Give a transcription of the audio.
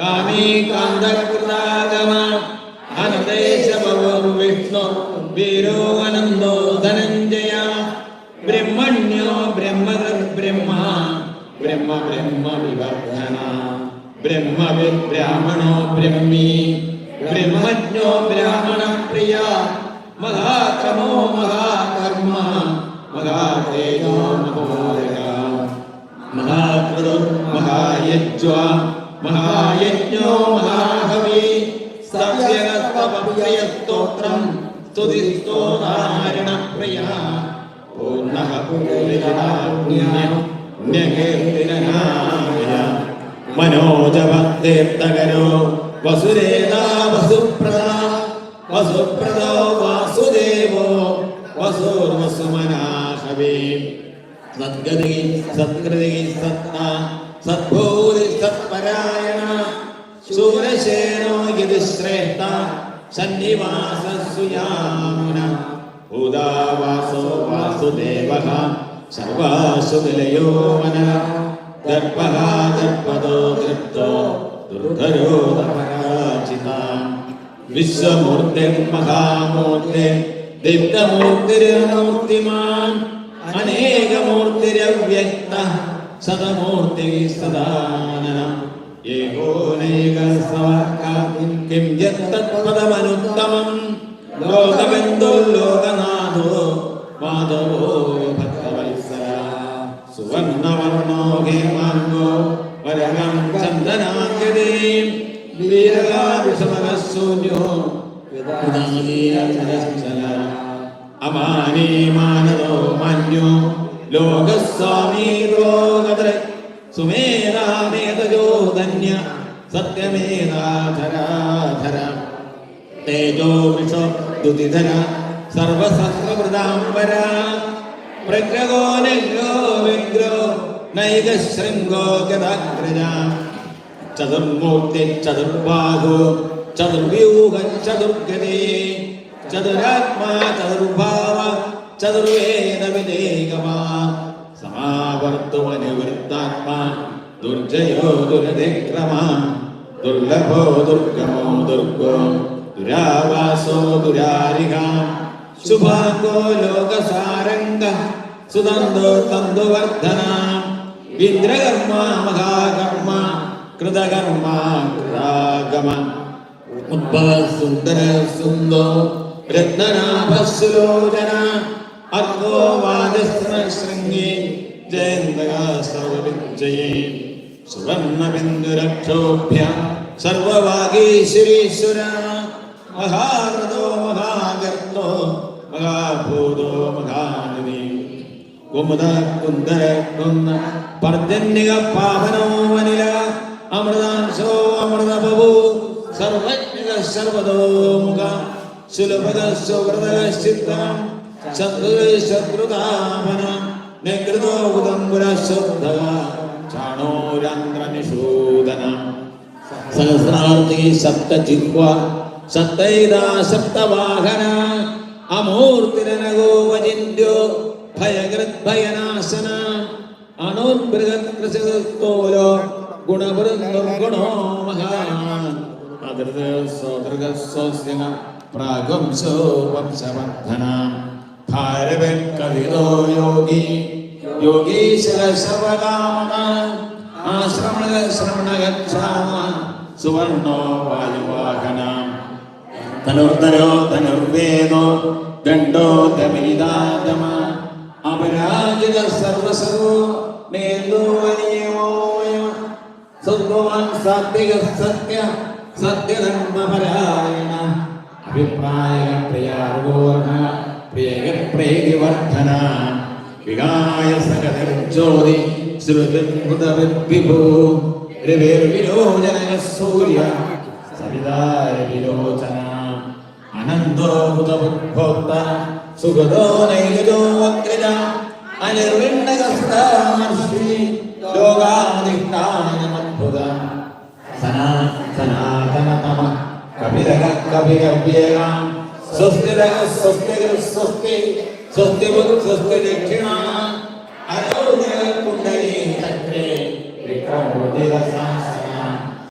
కామే కాందరకృతాగమ ఆనందేశ భవరు విష్ణు వీరో అనందో ధనంజయ బ్రహ్మణ్యో బ్రహ్మదర్ బ్రహ్మ బ్రహ్మ బ్రహ్మ వివర్ధన బ్రహ్మ బ్రాహ్మణో బ్రహ్మి బ్రహ్మజ్ఞో బ్రాహ్మణ ప్రియ మహాకమో మహాకర్మ మహాతేజో మహోదయ മഹായജ്ഞോ മഹാഹവി സവ്യഗസ്തോത്രം സ്തുതിസ്തോധാരണ പ്രിയ പൂർണഃ പുണ്യകീർത്തിനായ മനോജഭക്തീർത്ഥകരോ വസുരേതാ വസുപ്രദാ വസുപ്രദോ വാസുദേവോ വസുർവസുമനാഹവേ സദ്ഗതി സത്കൃതി സത്ത സദ്ഭൂതി സത്പരായണ ശൂരശേനോ യതി ശ്രേഷ്ഠ സന്നിവാസസുയാമുന ഭൂതാവാസോ വാസുദേവഃ സർവാസു നിലയോ മന ദർപ്പഃ ദർപ്പദോ ദൃപ്തോ ദുർധരോ പരാജിത വിശ്വമൂർത്തിർമഹാമൂർത്തി ദീപ്തമൂർത്തിരമൂർത്തിമാൻ അനേകമൂർത്തിരവ്യക്ത. സദമൂർത്തി സദാനനം ഏകോനൈക കിം യത്തത്പദമനുത്തമം ലോകബന്ധോ ലോകനാഥോ ലോകസ്വാമീ ലോകദ്ര സുമേധാമേതജോ ധന്യ സത്യമേധാധരാധര തേജോ വിഷോ ദുതിധര സർവസഹൃതാംബര പ്രഗ്രഹോ നഗ്രോ വിഗ്രോ നൈക ശൃംഗോ ഗതാഗ്രജ ചതുർമൂർത്തി ചതുർബാഹു ചതുർവ്യൂഹ ചതുർഗതി. ചതുരാത്മാ ചതുർഭാവ చదుర్వేద విదేగమా సమావర్తమని వృత్తాత్మ దుర్జయో దురధిక్రమా దుర్లభో దుర్గమో దుర్గో దురావాసో దురారిగా శుభాంగో లోకసారంగ సుదందో తందువర్ధన ఇంద్రకర్మ మహాకర్మ కృతకర్మ కృరాగమ ఉద్భవ సుందర సుందో రత్ననాభ సులోచన ശൃംഗി ജയന്തക സർവവിജയേ സുവർണബിന്ദുരക്ഷോഭ്യ സർവവാഗീശ്വരീശ്വര. മഹാരഥോ മഹാഗർത്തോ മഹാഭൂതോ മഹാനദി കുമുദ കുന്ദര കുന്ന പർജന്യക പാവനോ വനില. അമൃതാംശോ അമൃതഭൂ സർവജ്ഞ സർവതോ മുഖ. സുഹൃതശ്ചിത്തം ശത്രു ശത്രുതാപന നികൃതോ ഉദംബുര ശുദ്ധ ചാണോരന്ധ്ര നിഷൂദന സഹസ്രാർത്ഥി സപ്തജിഹ്വ സപ്തൈതാ സപ്തവാഹന അമൂർത്തിരനഗോ വചിന്യോ ഭയകൃദ്ഭയനാശന അണുർബൃഹത്കൃശോലോ ഗുണവൃന്ദുർഗുണോ മഹാൻ. അദൃത സോദൃഗ സ്വസ്യ പ്രാഗംസോ വംശവർദ്ധന. ഭാരവൻ കവിതോ യോഗി. യോഗീശ്വര സർവകാമന ആശ്രമണ ശ്രമണഗച്ഛാമ സുവർണോ വായുവാഹന. ധനുർധരോ ധനുർവേദോ. ദണ്ഡോ ദമീതാദമ അപരാജിത സർവസർവോ നേതോ അനിയമോയ സദ്ഭവാൻ സാത്വിക സത്യ സത്യധർമ്മപരായണ. അഭിപ്രായ പ്രിയാർവോർണ. പ്രിയക പ്രേതിവർദ്ധന വികായ സകലജ്യോതി ശ്രുതിഭുതവിഭു രവിർവിലോചന സൂര്യ സവിതാര വിലോചന. അനന്തോ ഹുതഭോക്ത സുഗതോ നൈകജോ അഗ്രജ അനിർവിണ്ണകസ്ഥാർഷി ലോകാധിഷ്ഠാനമദ്ഭുത സനാ സനാതനതമ കപിലക sostenerá, sostenerá, sostén, sostén, sostén, sostén, sostén, sostén, sostén, sostén, sostén, sostén, sostén, sostén,